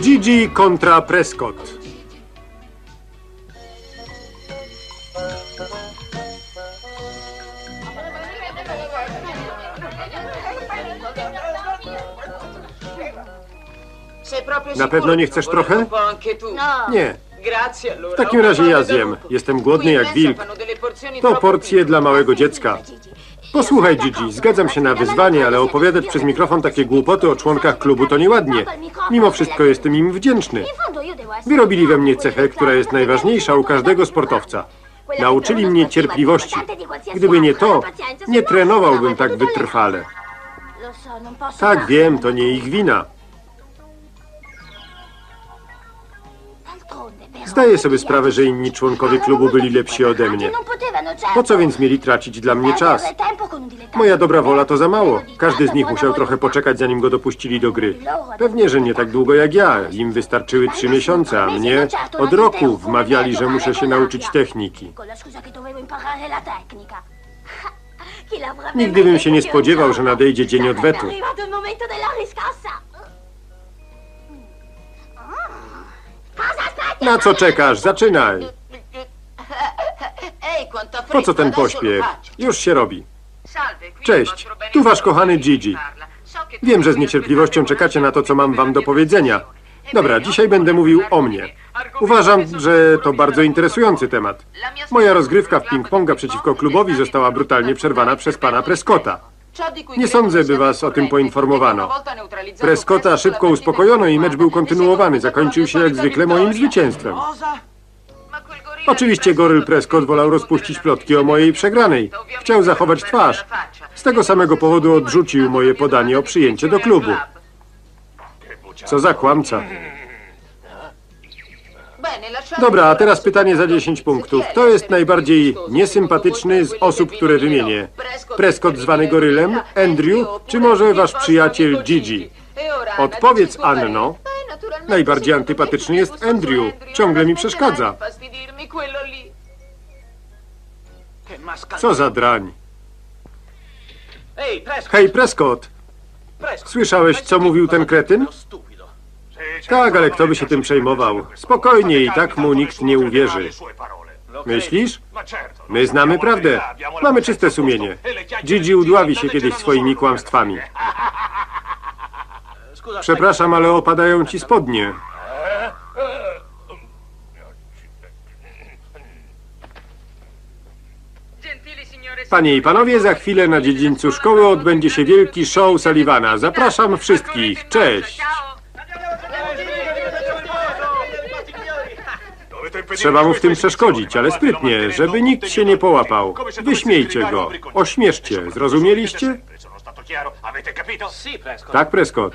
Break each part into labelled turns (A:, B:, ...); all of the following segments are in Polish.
A: Gigi kontra Prescott.
B: Na pewno nie chcesz trochę? Nie.
A: W takim razie ja zjem. Jestem głodny jak wilk. To porcje dla małego dziecka. Posłuchaj, Gigi, zgadzam się na wyzwanie, ale opowiadać przez mikrofon takie głupoty o członkach klubu to nieładnie. Mimo wszystko jestem im wdzięczny. Wyrobili we mnie cechę, która jest najważniejsza u każdego sportowca. Nauczyli mnie cierpliwości. Gdyby nie to, nie trenowałbym tak wytrwale. Tak, wiem, to nie ich wina. Zdaję sobie sprawę, że inni członkowie klubu byli lepsi ode mnie. Po co więc mieli tracić dla mnie czas? Moja dobra wola to za mało. Każdy z nich musiał trochę poczekać, zanim go dopuścili do gry. Pewnie, że nie tak długo jak ja. Im wystarczyły trzy miesiące, a mnie od roku wmawiali, że muszę się nauczyć techniki. Nigdy bym się nie spodziewał, że nadejdzie dzień odwetu. Na co czekasz? Zaczynaj! Po co ten pośpiech? Już się robi.
C: Cześć, tu wasz kochany Gigi.
A: Wiem, że z niecierpliwością czekacie na to, co mam wam do powiedzenia. Dobra, dzisiaj będę mówił o mnie. Uważam, że to bardzo interesujący temat. Moja rozgrywka w ping-ponga przeciwko klubowi została brutalnie przerwana przez pana Prescotta.
C: Nie sądzę, by was o tym poinformowano.
A: Prescotta szybko uspokojono i mecz był kontynuowany. Zakończył się jak zwykle moim zwycięstwem. Oczywiście Goryl Prescott wolał rozpuścić plotki o mojej przegranej. Chciał zachować twarz. Z tego samego powodu odrzucił moje podanie o przyjęcie do klubu. Co za kłamca. Dobra, a teraz pytanie za 10 punktów. Kto jest najbardziej niesympatyczny z osób, które wymienię? Prescott zwany Gorylem, Andrew, czy może wasz przyjaciel Gigi? Odpowiedz, Anno. Najbardziej antypatyczny jest Andrew. Ciągle mi przeszkadza. Co za drań. Hej, Prescott, słyszałeś, co mówił ten kretyn? Tak, ale kto by się tym przejmował? Spokojnie, i tak mu nikt nie uwierzy. Myślisz? My znamy prawdę. Mamy czyste sumienie. Gigi udławi się kiedyś swoimi kłamstwami. Przepraszam, ale opadają ci spodnie. Panie i panowie, za chwilę na dziedzińcu szkoły odbędzie się wielki show Sullivana. Zapraszam wszystkich. Cześć! Trzeba mu w tym przeszkodzić, ale sprytnie, żeby nikt się nie połapał. Wyśmiejcie go. Ośmieszcie. Zrozumieliście? Tak, Prescott.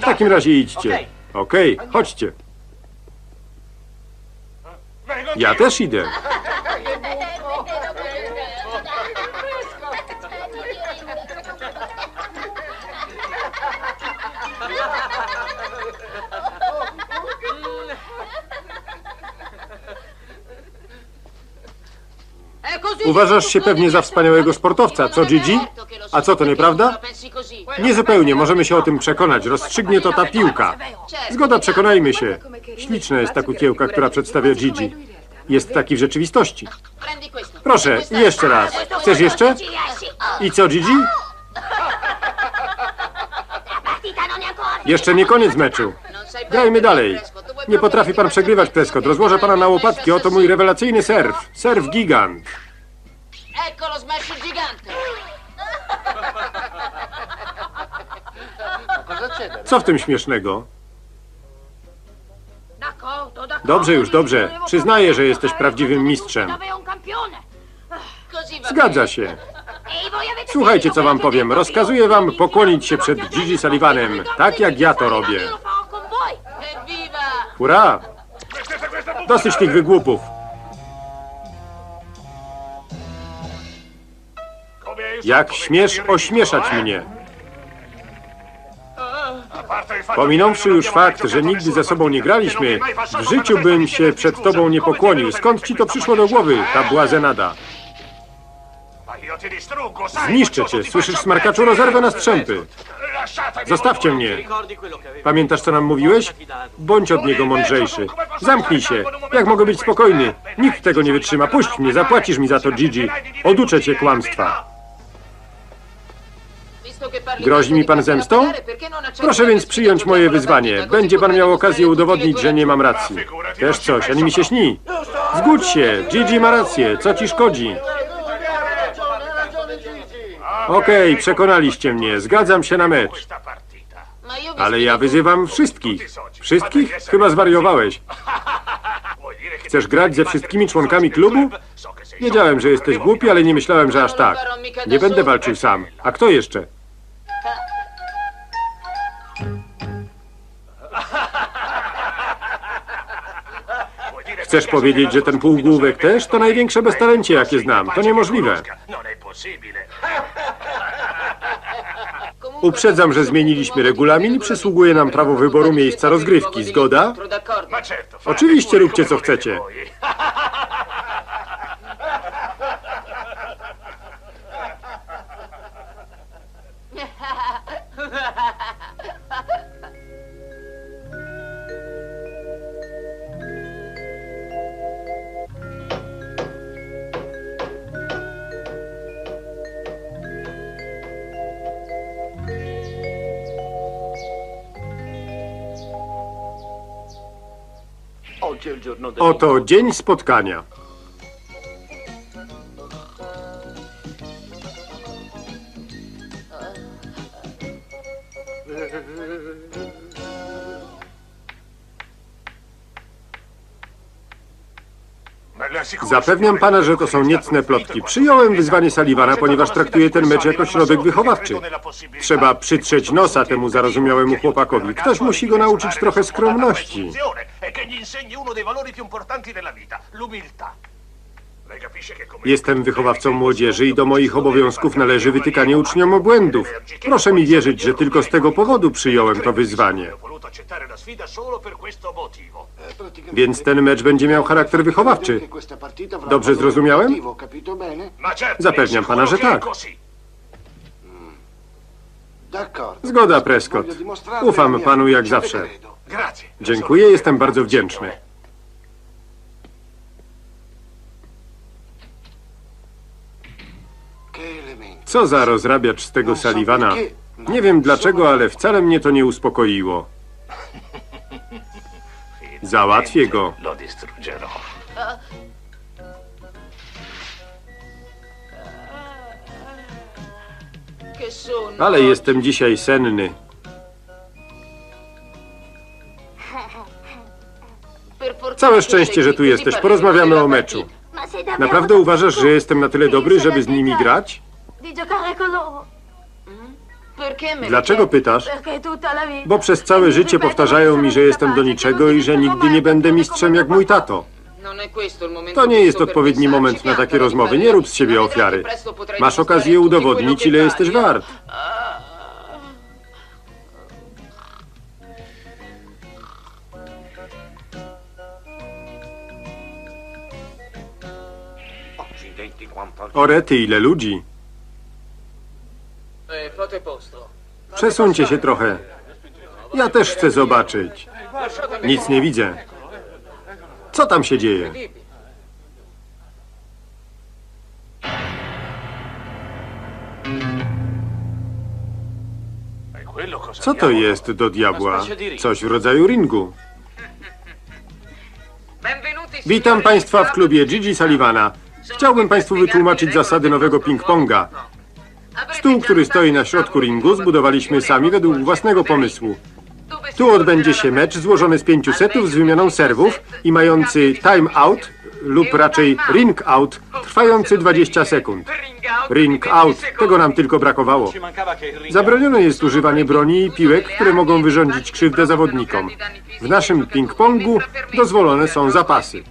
A: W takim razie idźcie. Okej, chodźcie. Ja też idę. Uważasz się pewnie za wspaniałego sportowca, co Gigi? A co, to nieprawda? Niezupełnie, możemy się o tym przekonać. Rozstrzygnie to ta piłka. Zgoda, przekonajmy się. Śliczna jest ta kukiełka, która przedstawia Gigi. Jest taki w rzeczywistości. Proszę, jeszcze raz. Chcesz jeszcze? I co, Gigi? Jeszcze nie koniec meczu. Grajmy dalej. Nie potrafi pan przegrywać, Prescott. Rozłożę pana na łopatki. Oto mój rewelacyjny serw. Serw gigant.
B: Ecco lo smash gigante.
A: Co w tym śmiesznego? Dobrze już, dobrze. Przyznaję, że jesteś prawdziwym mistrzem. Zgadza się. Słuchajcie, co wam powiem. Rozkazuję wam pokłonić się przed Gigi Sullivanem, tak jak ja to robię. Hurra! Dosyć tych wygłupów. Jak śmiesz ośmieszać mnie? Pominąwszy już fakt, że nigdy ze sobą nie graliśmy, w życiu bym się przed tobą nie pokłonił. Skąd ci to przyszło do głowy, ta błazenada? Zniszczę cię, słyszysz, smarkaczu, rozerwę na strzępy. Zostawcie mnie. Pamiętasz, co nam mówiłeś? Bądź od niego mądrzejszy. Zamknij się. Jak mogę być spokojny? Nikt tego nie wytrzyma. Puść mnie, zapłacisz mi za to, Gigi. Oduczę cię kłamstwa.
C: Grozi mi pan zemstą?
A: Proszę więc przyjąć moje wyzwanie. Będzie pan miał okazję udowodnić, że nie mam racji. Też coś, ani mi się śni. Zgódź się, Gigi ma rację. Co ci szkodzi? Okej, przekonaliście mnie. Zgadzam się na mecz. Ale ja wyzywam wszystkich. Wszystkich? Chyba zwariowałeś. Chcesz grać ze wszystkimi członkami klubu? Wiedziałem, że jesteś głupi, ale nie myślałem, że aż tak. Nie będę walczył sam. A kto jeszcze? Chcesz powiedzieć, że ten półgłówek też to największe beztalencie, jakie znam? To niemożliwe. Uprzedzam, że zmieniliśmy regulamin i przysługuje nam prawo wyboru miejsca rozgrywki. Zgoda? Oczywiście róbcie, co chcecie. Oto dzień spotkania. Zapewniam pana, że to są niecne plotki. Przyjąłem wyzwanie Sullivana, ponieważ traktuję ten mecz jako środek wychowawczy. Trzeba przytrzeć nosa temu zarozumiałemu chłopakowi. Ktoś musi go nauczyć trochę skromności. Jestem wychowawcą młodzieży i do moich obowiązków należy wytykanie uczniom błędów. Proszę mi wierzyć, że tylko z tego powodu przyjąłem to wyzwanie. Więc ten mecz będzie miał charakter wychowawczy. Dobrze zrozumiałem? Zapewniam pana, że tak. Zgoda, Prescott. Ufam panu jak zawsze. Dziękuję, jestem bardzo wdzięczny. Co za rozrabiacz z tego Sullivana. Nie wiem dlaczego, ale wcale mnie to nie uspokoiło. Załatwię go. Ale jestem dzisiaj senny. Całe szczęście, że tu jesteś. Porozmawiamy o meczu. Naprawdę uważasz, że jestem na tyle dobry, żeby z nimi grać?
D: Loro.
A: Dlaczego pytasz? Bo przez całe życie powtarzają mi, że jestem do niczego i że nigdy nie będę mistrzem jak mój tato.
C: To nie jest odpowiedni moment na takie rozmowy. Nie rób z siebie ofiary.
A: Masz okazję udowodnić, ile jesteś wart. Orety, ile ludzi. Przesuńcie się trochę. Ja też chcę zobaczyć. Nic nie widzę. Co tam się dzieje? Co to jest do diabła? Coś w rodzaju ringu. Witam Państwa w klubie Gigi Sullivana. Chciałbym Państwu wytłumaczyć zasady nowego ping-ponga. Stół, który stoi na środku ringu, zbudowaliśmy sami według własnego pomysłu. Tu odbędzie się mecz złożony z pięciu setów z wymianą serwów i mający time out lub raczej ring out trwający 20 sekund. Ring out, tego nam tylko brakowało. Zabronione jest używanie broni i piłek, które mogą wyrządzić krzywdę zawodnikom. W naszym ping-pongu dozwolone są zapasy.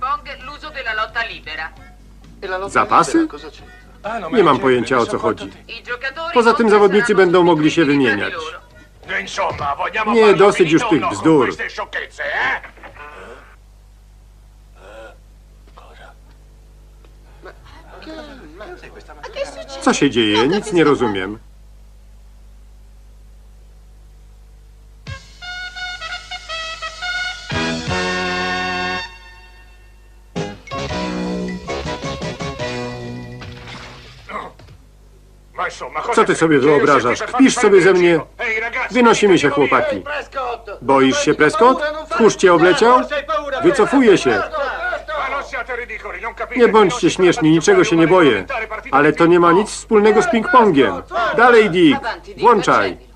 A: Zapasy? Nie mam pojęcia o co chodzi.
C: Poza tym zawodnicy będą mogli się wymieniać.
A: Nie, dosyć już tych bzdur. Co się dzieje? Nic nie rozumiem. Co ty sobie wyobrażasz? Kpisz sobie ze mnie Wynosimy się, chłopaki. Boisz się, Prescott? Tchórz cię obleciał? Wycofuję się. Nie bądźcie śmieszni, niczego się nie boję. Ale to nie ma nic wspólnego z ping-pongiem. Dalej, Dick. Włączaj.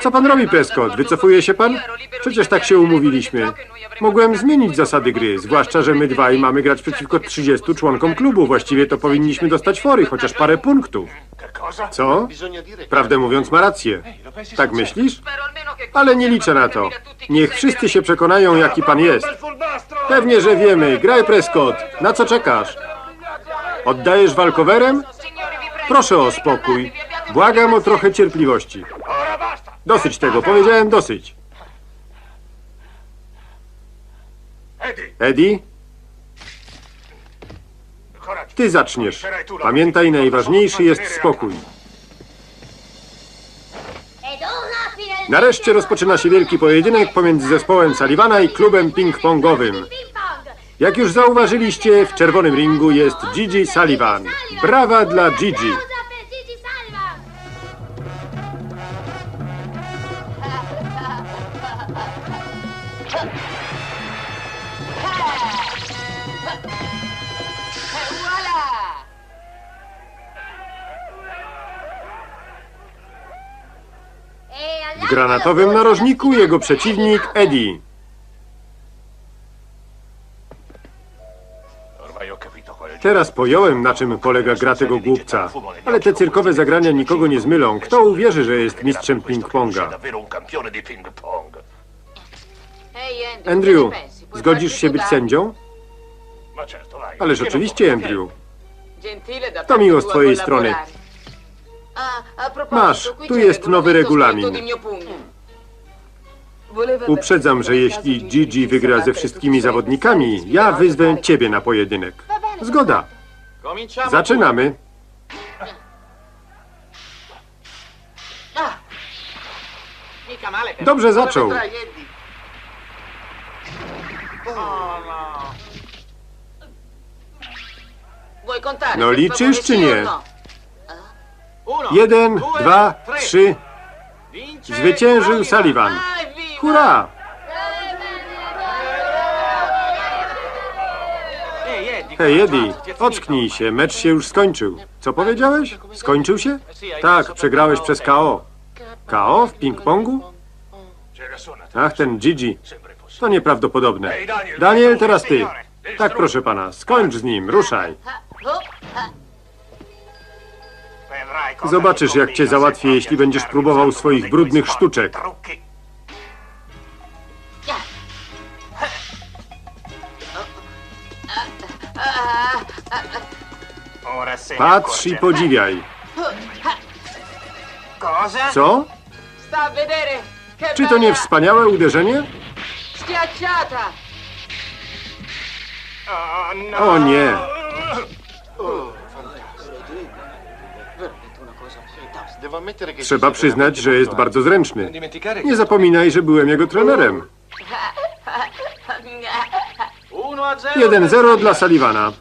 A: Co pan robi, Prescott? Wycofuje się pan? Przecież tak się umówiliśmy. Mogłem zmienić zasady gry, zwłaszcza, że my dwaj mamy grać przeciwko 30 członkom klubu. Właściwie to powinniśmy dostać fory, chociaż parę punktów. Co? Prawdę mówiąc, ma rację. Tak myślisz? Ale nie liczę na to. Niech wszyscy się przekonają, jaki pan jest. Pewnie, że wiemy. Graj, Prescott. Na co czekasz? Oddajesz walkowerem? Proszę o spokój. Błagam o trochę cierpliwości. Dosyć tego, powiedziałem dosyć. Eddie, ty zaczniesz. Pamiętaj, najważniejszy jest spokój. Nareszcie rozpoczyna się wielki pojedynek pomiędzy zespołem Sullivana i klubem ping-pongowym. Jak już zauważyliście, w czerwonym ringu jest Gigi Sullivan. Brawa dla Gigi. Granatowym narożniku jego przeciwnik Eddie. Teraz pojąłem, na czym polega gra tego głupca. Ale te cyrkowe zagrania nikogo nie zmylą. Kto uwierzy, że jest mistrzem ping-ponga?
B: Andrew,
A: zgodzisz się być sędzią? Ależ oczywiście, Andrew. To miło z twojej strony. Masz, tu jest nowy regulamin. Uprzedzam, że jeśli Gigi wygra ze wszystkimi zawodnikami, ja wyzwę ciebie na pojedynek. Zgoda. Zaczynamy. Dobrze zaczął. No
B: per
A: liczysz czy nie? Jeden, dwa, trzy. Zwyciężył Sullivan. Hurra! Hej, Eddie, ocknij się, mecz się już skończył. Co powiedziałeś? Skończył się? Tak, przegrałeś przez KO. KO w ping-pongu? Ach, ten Gigi. To nieprawdopodobne. Daniel, teraz ty. Tak, proszę pana, skończ z nim, ruszaj. Zobaczysz, jak cię załatwię, jeśli będziesz próbował swoich brudnych sztuczek. Patrz i podziwiaj. Co? Czy to nie wspaniałe uderzenie? O nie. Trzeba przyznać, że jest bardzo zręczny. Nie zapominaj, że byłem jego trenerem. 1-0 dla Sullivana.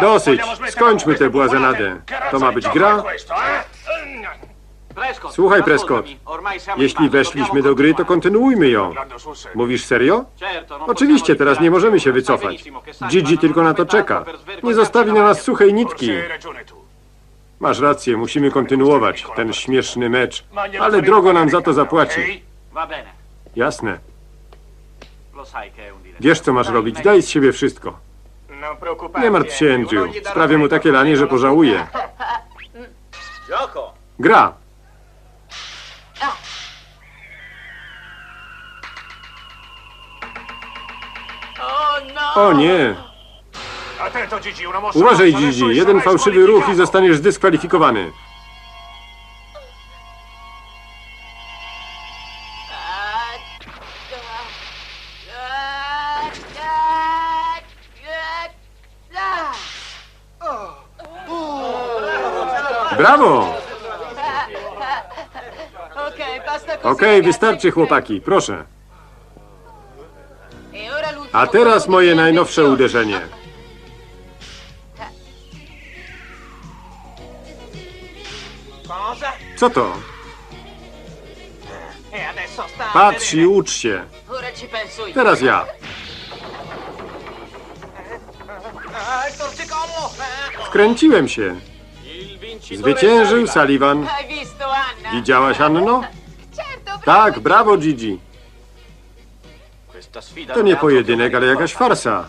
A: Dosyć. Skończmy tę błazenadę. To ma być gra? Słuchaj, Prescott. Jeśli weszliśmy do gry, to kontynuujmy ją. Mówisz serio? Oczywiście, teraz nie możemy się wycofać. Gigi tylko na to czeka. Nie zostawi na nas suchej nitki. Masz rację, musimy kontynuować ten śmieszny mecz. Ale drogo nam za to zapłaci. Jasne. Wiesz, co masz robić. Daj z siebie wszystko. Nie martw się, Andrew. Sprawię mu takie lanie, że pożałuje. Gra. O nie. Uważaj, Gigi. Jeden fałszywy ruch i zostaniesz zdyskwalifikowany. Brawo! Okej, wystarczy, chłopaki. Proszę. A teraz moje najnowsze uderzenie. Co to? Patrz i ucz się. Teraz ja. Wkręciłem się. Zwyciężył Sullivan. Widziałaś, Anno? Tak, brawo, Gigi. To nie pojedynek, ale jakaś farsa.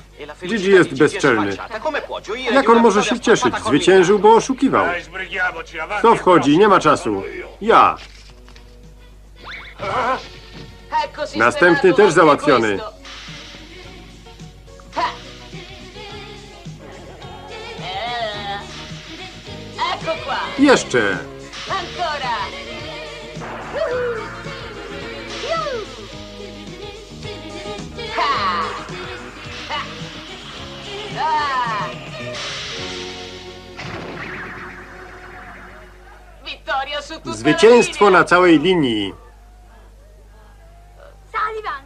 A: Gigi jest bezczelny.
B: gioire
A: Jak on może się cieszyć? Zwyciężył, bo oszukiwał. Kto wchodzi? Nie ma czasu. Ja. Następny też załatwiony. Jeszcze. Zwycięstwo na całej linii.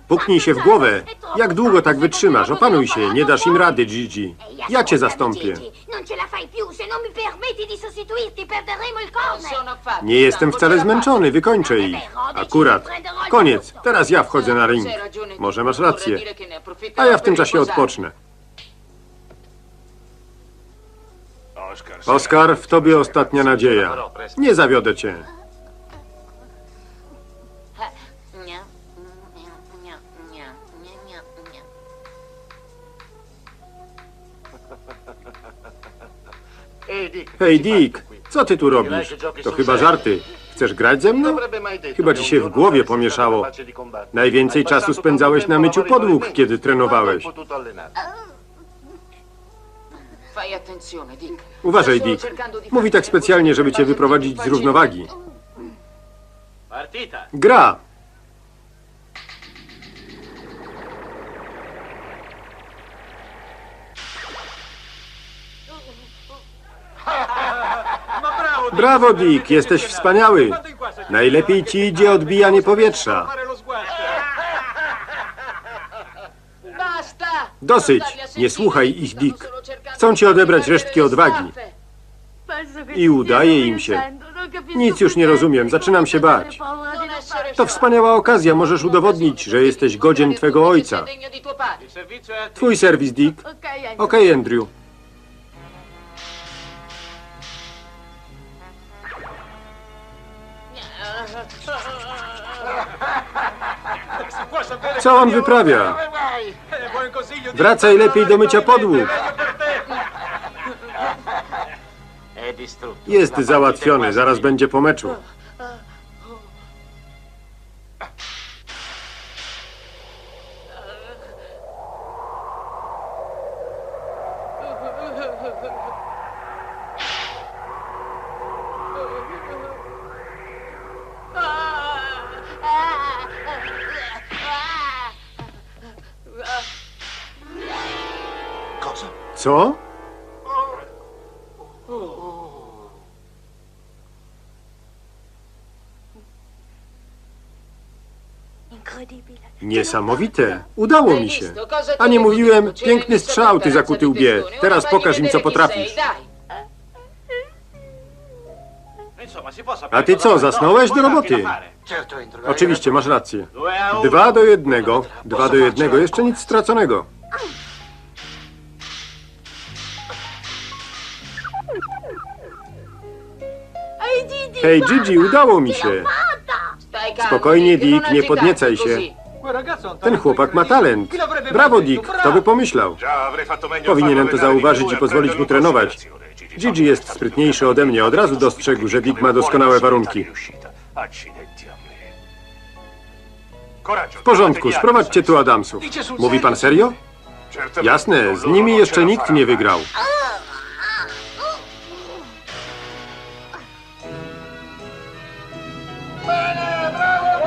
A: Puknij się w głowę. Jak długo tak wytrzymasz? Opanuj się. Nie dasz im rady, Gigi. Ja cię zastąpię. Nie jestem wcale zmęczony. Wykończę ich. Akurat. Koniec. Teraz ja wchodzę na ring. Może masz rację. A ja w tym czasie odpocznę. Oskar, w tobie ostatnia nadzieja. Nie zawiodę cię.
E: Nie.
A: Hej, Dick, co ty tu robisz? To chyba żarty. Chcesz grać ze mną? Chyba ci się w głowie pomieszało. Najwięcej czasu spędzałeś na myciu podłóg, kiedy trenowałeś. Uważaj, Dick. Mówi tak specjalnie, żeby cię wyprowadzić z równowagi. Gra! Brawo, Dick, jesteś wspaniały. Najlepiej ci idzie odbijanie powietrza. Dosyć. Nie słuchaj ich, Dick. Chcą ci odebrać resztki odwagi. I udaje im się. Nic już nie rozumiem, zaczynam się bać. To wspaniała okazja, możesz udowodnić, że jesteś godzien twego ojca. Twój serwis, Dick. Okej, Andrew.
B: Può sapere
A: Co on wyprawia? Wracaj lepiej do mycia podłóg. Jest załatwiony, zaraz będzie po meczu. Niesamowite. Udało mi się. A nie mówiłem, piękny strzał, ty zakuty łbie. Teraz pokaż im, co potrafisz. A ty co, zasnąłeś do roboty? Oczywiście, masz rację. Dwa do jednego. Dwa do jednego. Jeszcze nic straconego. Hej, Gigi, udało mi się. Spokojnie, Dick, nie podniecaj się. Ten chłopak ma talent. Brawo? Dick. Kto by pomyślał? Powinienem to zauważyć i pozwolić mu trenować.
F: Gigi.
A: Jest sprytniejszy ode mnie. Od razu dostrzegł, że Dick ma doskonałe warunki. W porządku, sprowadźcie tu Adamsów. Mówi pan serio? Jasne, z nimi jeszcze nikt nie wygrał.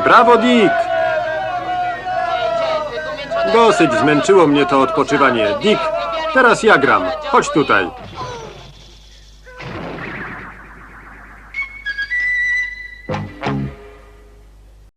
A: Brawo, Dick! Dosyć zmęczyło mnie to odpoczywanie. Dick, teraz ja gram. Chodź tutaj.